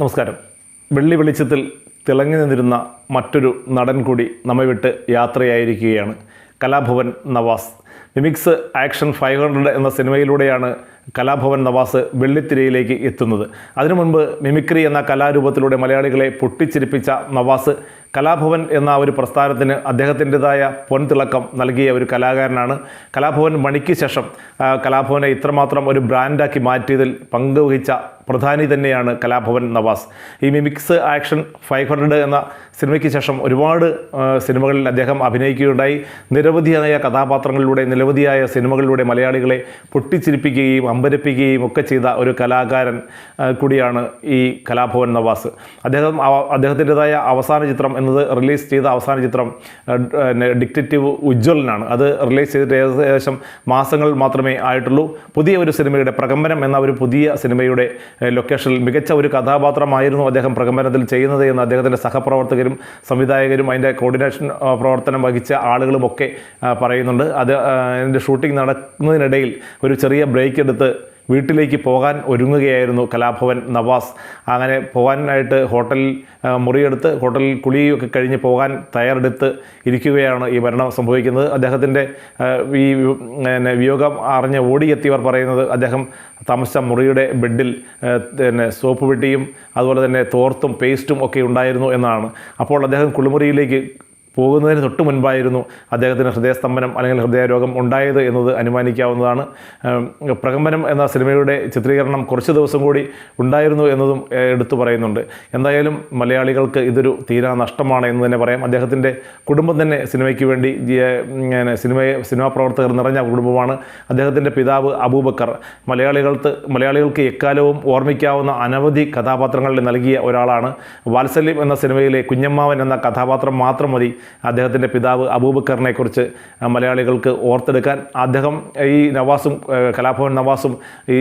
നമസ്കാരം. വെള്ളി വെളിച്ചത്തിൽ തിളങ്ങി നിന്നിരുന്ന മറ്റൊരു നടൻ കൂടി നമ്മെ വിട്ട് യാത്രയായിരിക്കുകയാണ് Kalabhavan Navas. Mimics action five hundred എന്ന സിനിമയിലൂടെയാണ് കലാഭവൻ നവാസ് വെള്ളിത്തിരയിലേക്ക് എത്തുന്നത്. അതിനു മുൻപ് മിമിക്രി എന്ന കലാരൂപത്തിലൂടെ മലയാളികളെ പൊട്ടിച്ചിരിപ്പിച്ച നവാസ് കലാഭവൻ എന്ന ഒരു പ്രസ്ഥാനത്തിന് അദ്ദേഹത്തിന്റെതായ പൊൻതിളക്കം നൽകിയ ഒരു കലാകാരനാണ്. കലാഭവൻ മണിക്ക് ശേഷം കലാഭവനെ ഇത്രമാത്രം ഒരു ബ്രാൻഡാക്കി മാറ്റിയതിൽ പങ്കുവഹിച്ച പ്രധാനി തന്നെയാണ് കലാഭവൻ നവാസ്. ഈ മിമിക്സ് ആക്ഷൻ ഫൈവ് ഹൺഡ്രഡ് എന്ന സിനിമയ്ക്ക് ശേഷം ഒരുപാട് സിനിമകളിൽ അദ്ദേഹം അഭിനയിക്കുകയുണ്ടായി. നിരവധിയായ കഥാപാത്രങ്ങളിലൂടെ നിരവധിയായ സിനിമകളിലൂടെ മലയാളികളെ പൊട്ടിച്ചിരിപ്പിക്കുകയും അമ്പരപ്പിക്കുകയും ഒക്കെ ചെയ്ത ഒരു കലാകാരൻ കൂടിയാണ് ഈ കലാഭവൻ നവാസ്. അദ്ദേഹം അദ്ദേഹത്തിന്റെതായ അവസാന ചിത്രം എന്നത് റിലീസ് ചെയ്ത അവസാന ചിത്രം ഡിക്റ്റേറ്റീവ് ഉജ്ജ്വലനാണ്. അത് റിലീസ് ചെയ്തിട്ട് ഏകദേശം മാസങ്ങൾ മാത്രമേ ആയിട്ടുള്ളൂ. പുതിയ ഒരു സിനിമയുടെ പ്രകമ്പനം എന്ന ഒരു പുതിയ സിനിമയുടെ ലൊക്കേഷനിൽ മികച്ച ഒരു കഥാപാത്രമായിരുന്നു അദ്ദേഹം പ്രകമ്പനത്തിൽ ചെയ്യുന്നത് എന്ന് അദ്ദേഹത്തിന്റെ സഹപ്രവർത്തകരും സംവിധായകരും അതിന്റെ കോർഡിനേഷൻ പ്രവർത്തനം വഹിച്ച ആളുകളുമൊക്കെ പറയുന്നുണ്ട്. അത് അതിന്റെ ഷൂട്ടിംഗ് നടക്കുന്നതിനിടയിൽ ഒരു ചെറിയ ബ്രേക്ക് എടുത്ത് വീട്ടിലേക്ക് പോകാൻ ഒരുങ്ങുകയായിരുന്നു കലാഭവൻ നവാസ്. അങ്ങനെ പോകാനായിട്ട് ഹോട്ടലിൽ മുറിയെടുത്ത് ഹോട്ടലിൽ കുളിയൊക്കെ കഴിഞ്ഞ് പോകാൻ തയ്യാറെടുത്ത് ഇരിക്കുകയാണ് ഈ മരണം സംഭവിക്കുന്നത്. അദ്ദേഹത്തിന്റെ ഈ പിന്നെ വിയോഗം അറിഞ്ഞ് ഓടിയെത്തിയവർ പറയുന്നത് അദ്ദേഹം താമസിച്ച മുറിയുടെ ബെഡിൽ പിന്നെ സോപ്പ് പെട്ടിയും അതുപോലെ തന്നെ തോർത്തും പേസ്റ്റും ഒക്കെ ഉണ്ടായിരുന്നു എന്നാണ്. അപ്പോൾ അദ്ദേഹം കുളിമുറിയിലേക്ക് പോകുന്നതിന് തൊട്ട് മുൻപായിരുന്നു അദ്ദേഹത്തിന് ഹൃദയസ്തംഭനം അല്ലെങ്കിൽ ഹൃദയരോഗം ഉണ്ടായത് എന്നത് അനുമാനിക്കാവുന്നതാണ്. പ്രകമ്പനം എന്ന സിനിമയുടെ ചിത്രീകരണം കുറച്ച് ദിവസം കൂടി ഉണ്ടായിരുന്നു എന്നതും എടുത്തു പറയുന്നുണ്ട്. എന്തായാലും മലയാളികൾക്ക് ഇതൊരു തീരാ നഷ്ടമാണ് എന്ന് തന്നെ പറയാം. അദ്ദേഹത്തിന്റെ കുടുംബം തന്നെ സിനിമയ്ക്ക് വേണ്ടി സിനിമയെ സിനിമാ പ്രവർത്തകർ നിറഞ്ഞ കുടുംബമാണ് അദ്ദേഹത്തിന്റെ പിതാവ് അബൂബക്കർ. മലയാളികൾക്ക് മലയാളികൾക്ക് എക്കാലവും ഓർമ്മിക്കാവുന്ന അനവധി കഥാപാത്രങ്ങളിൽ നൽകിയ ഒരാളാണ്. വാത്സല്യം എന്ന സിനിമയിലെ കുഞ്ഞമ്മാവൻ എന്ന കഥാപാത്രം മാത്രം മതി. അദ്ദേഹത്തിന്റെ പിതാവ് അബൂബക്കറിനെ കുറിച്ച് മലയാളികൾക്ക് ഓർത്തെടുക്കാൻ അദ്ദേഹം ഈ നവാസും കലാഭവൻ നവാസും ഈ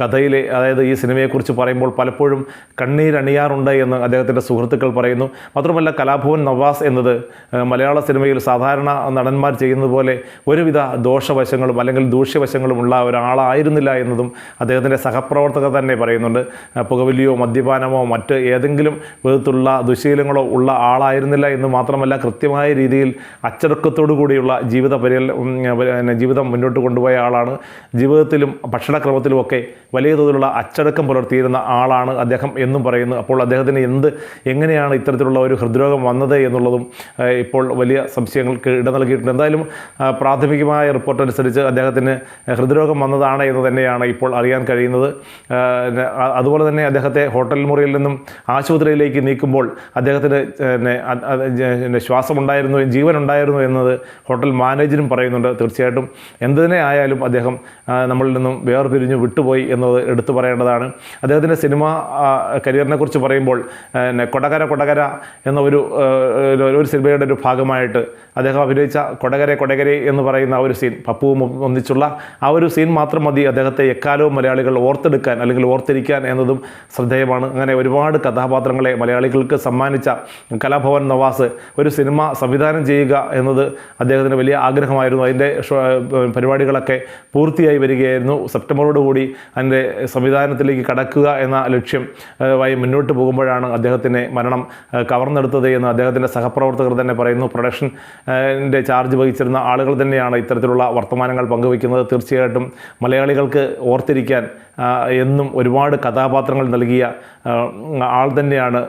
കഥയിലെ അതായത് ഈ സിനിമയെക്കുറിച്ച് പറയുമ്പോൾ പലപ്പോഴും കണ്ണീരണിയാറുണ്ട് എന്ന് അദ്ദേഹത്തിന്റെ സുഹൃത്തുക്കൾ പറയുന്നു. മാത്രമല്ല കലാഭവൻ നവാസ് എന്നത് മലയാള സിനിമയിൽ സാധാരണ നടന്മാർ ചെയ്യുന്നത് പോലെ ഒരുവിധ ദോഷവശങ്ങളും അല്ലെങ്കിൽ ദൂഷ്യവശങ്ങളും ഉള്ള ഒരാളായിരുന്നില്ല എന്നതും അദ്ദേഹത്തിന്റെ സഹപ്രവർത്തകർ തന്നെ പറയുന്നുണ്ട്. പുകവലിയോ മദ്യപാനമോ മറ്റ് ഏതെങ്കിലും വിധത്തിലുള്ള ദുശീലങ്ങളോ ഉള്ള ആളായിരുന്നില്ല എന്ന് മാത്രമല്ല കൃത്യമായ രീതിയിൽ അച്ചടക്കത്തോടു കൂടിയുള്ള ജീവിത പരിയൽ ജീവിതം മുന്നോട്ട് കൊണ്ടുപോയ ആളാണ്. ജീവിതത്തിലും ഭക്ഷണക്രമത്തിലുമൊക്കെ വലിയ തോതിലുള്ള അച്ചടക്കം പുലർത്തിയിരുന്ന ആളാണ് അദ്ദേഹം എന്നും പറയുന്നു. അപ്പോൾ അദ്ദേഹത്തിന് എന്ത് എങ്ങനെയാണ് ഇത്തരത്തിലുള്ള ഒരു ഹൃദ്രോഗം വന്നത് എന്നുള്ളതും ഇപ്പോൾ വലിയ സംശയങ്ങൾക്ക് ഇട നൽകിയിട്ടുണ്ട്. എന്തായാലും പ്രാഥമികമായ റിപ്പോർട്ട് അനുസരിച്ച് അദ്ദേഹത്തിന് ഹൃദ്രോഗം വന്നതാണ് എന്ന് തന്നെയാണ് ഇപ്പോൾ അറിയാൻ കഴിയുന്നത്. അതുപോലെ തന്നെ അദ്ദേഹത്തെ ഹോട്ടൽ മുറിയിൽ നിന്നും ആശുപത്രിയിലേക്ക് നീക്കുമ്പോൾ അദ്ദേഹത്തിന് ശ്വാസമുണ്ടായിരുന്നു ജീവനുണ്ടായിരുന്നു എന്നത് ഹോട്ടൽ മാനേജരും പറയുന്നുണ്ട്. തീർച്ചയായിട്ടും എന്തിനെ ആയാലും അദ്ദേഹം നമ്മളിൽ നിന്നും വേർപിരിഞ്ഞു വിട്ടുപോയി എന്നത് എടുത്തു പറയേണ്ടതാണ്. അദ്ദേഹത്തിന്റെ സിനിമ കരിയറിനെ കുറിച്ച് പറയുമ്പോൾ കൊടകര കൊടകര എന്ന ഒരു ഒരു- സിനിമയുടെ ഒരു ഭാഗമായിട്ട് അദ്ദേഹം അഭിനയിച്ച കൊടകര കൊടകര എന്ന് പറയുന്ന ആ ഒരു സീൻ പപ്പുവും ഒന്നിച്ചുള്ള ആ ഒരു സീൻ മാത്രം മതി അദ്ദേഹത്തെ എക്കാലവും മലയാളികൾ ഓർത്തെടുക്കാൻ അല്ലെങ്കിൽ ഓർത്തിരിക്കാൻ എന്നതും ശ്രദ്ധേയമാണ്. അങ്ങനെ ഒരുപാട് കഥാപാത്രങ്ങളെ മലയാളികൾക്ക് സമ്മാനിച്ച കലാഭവൻ നവാസ് ഒരു സിനിമ സംവിധാനം ചെയ്യുക എന്നത് അദ്ദേഹത്തിന് വലിയ ആഗ്രഹമായിരുന്നു. അതിന്റെ പരിപാടികളൊക്കെ പൂർത്തിയായി വരികയായിരുന്നു. സെപ്റ്റംബറോടുകൂടി അതിന്റെ സംവിധാനത്തിലേക്ക് കടക്കുക എന്ന ലക്ഷ്യം വൈ മുന്നോട്ട് പോകുമ്പോഴാണ് അദ്ദേഹത്തിനെ മരണം കവർന്നെടുത്തത് എന്ന് അദ്ദേഹത്തിന്റെ സഹപ്രവർത്തകർ തന്നെ പറയുന്നു. പ്രൊഡക്ഷന്റെ ചാർജ് വഹിച്ചിരുന്ന ആളുകൾ തന്നെയാണ് ഇത്തരത്തിലുള്ള വർത്തമാനങ്ങൾ പങ്കുവയ്ക്കുന്നത്. തീർച്ചയായിട്ടും മലയാളികൾക്ക് ഓർത്തിരിക്കാൻ എന്നും ഒരുപാട് കഥാപാത്രങ്ങൾ നൽകിയ ആൾ തന്നെയാണ്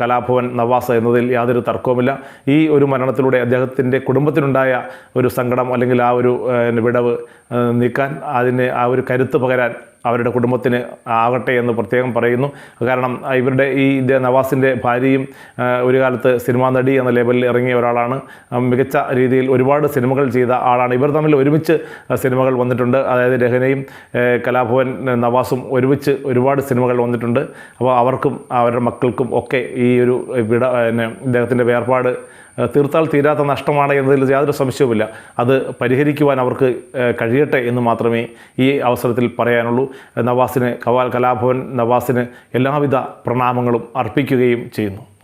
കലാഭവൻ നവാസ എന്നതിൽ യാതൊരു തർക്കവുമില്ല. ഈ ഒരു മരണത്തിലൂടെ അദ്ദേഹത്തിന്റെ കുടുംബത്തിനുണ്ടായ ഒരു സങ്കടം അല്ലെങ്കിൽ ആ ഒരു വിടവ് നീക്കാൻ അതിന് ആ ഒരു കരുത്ത് പകരാൻ അവരുടെ കുടുംബത്തിന് ആകട്ടെ എന്ന് പ്രത്യേകം പറയുന്നു. കാരണം ഇവരുടെ ഈ നവാസിന്റെ ഭാര്യയും ഒരു കാലത്ത് സിനിമാ നടി എന്ന ലേബലിൽ ഇറങ്ങിയ ഒരാളാണ്. മികച്ച രീതിയിൽ ഒരുപാട് സിനിമകൾ ചെയ്ത ആളാണ്. ഇവർ തമ്മിൽ ഒരുമിച്ച് സിനിമകൾ വന്നിട്ടുണ്ട്. അതായത് രഹനയും കലാഭവൻ നവാസും ഒരുമിച്ച് ഒരുപാട് സിനിമകൾ വന്നിട്ടുണ്ട്. അപ്പോൾ അവർക്കും അവരുടെ മക്കൾക്കും ഒക്കെ ഈ ഒരു വിട പിന്നെ ഇദ്ദേഹത്തിന്റെ വേർപാട് തീർത്താൽ തീരാത്ത നഷ്ടമാണ് എന്നതിൽ യാതൊരു സംശയവുമില്ല. അത് പരിഹരിക്കുവാൻ അവർക്ക് കഴിയട്ടെ എന്ന് മാത്രമേ ഈ അവസരത്തിൽ പറയാനുള്ളൂ. നവാസിന് കവാൽ കലാഭവൻ നവാസിന് എല്ലാവിധ പ്രണാമങ്ങളും അർപ്പിക്കുകയും ചെയ്യുന്നു.